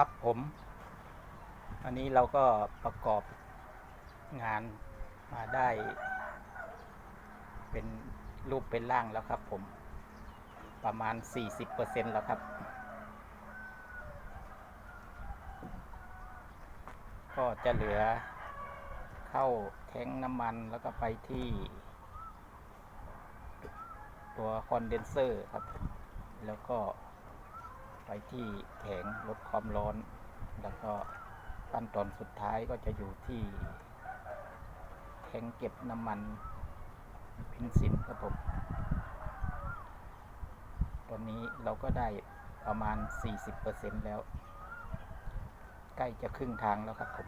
ครับผม อันนี้เราก็ประกอบงานมาได้ เป็นรูปเป็นร่างแล้วครับผม ประมาณ 40%แล้วครับ ก็จะเหลือเข้าแท้งน้ำมันแล้วก็ไปที่ ตัวคอนเดนเซอร์ครับ แล้วก็ ไปที่แผงลดความร้อน แล้วก็ขั้นตอนสุดท้ายก็จะอยู่ที่แทงเก็บน้ำมันพินสินครับผมตอนนี้เราก็ได้ประมาณ 40%แล้ว ใกล้จะครึ่งทางแล้วครับผม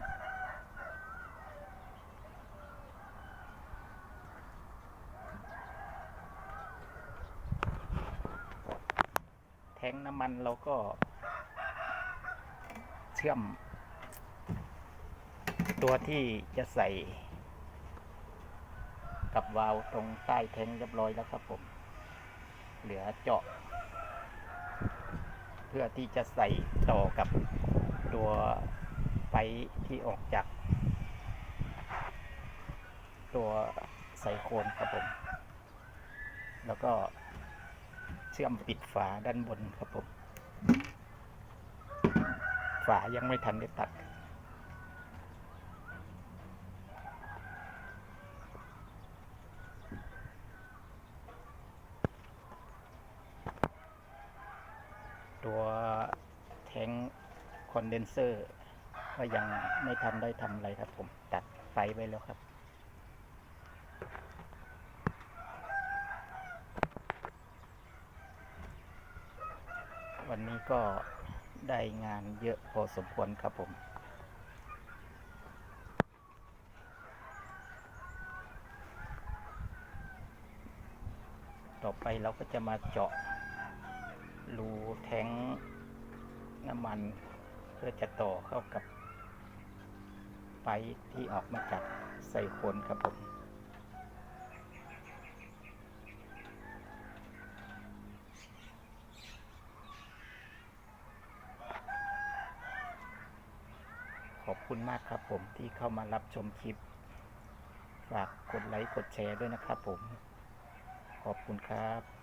งน้ำมันเราก็ เชื่อม ตัวที่จะใส่ กับวาล์วตรงใต้แทงเรียบร้อยแล้วครับผม เหลือเจาะ เพื่อที่จะใส่ต่อกับตัวไฟที่ออกจาก ตัวใส่โคนครับผม แล้วก็ ชื่อมปิดฝาด้านบนครับผม ฝายังไม่ทันได้ตัด ตัวแทงคอนเดนเซอร์ ก็ยังไม่ทันได้ทำอะไรครับผม ตัดไฟไว้แล้วครับ วันนี้ก็ได้งานเยอะพอสมควรครับผมต่อไปเราก็จะมาเจาะรูแทงน้ำมันเพื่อจะต่อเข้ากับไฟที่ออกมาจากใส่โคนครับผม ขอบคุณมากครับผมที่เข้ามารับชมคลิป ฝากกดไลค์กดแชร์ด้วยนะครับผม ขอบคุณครับ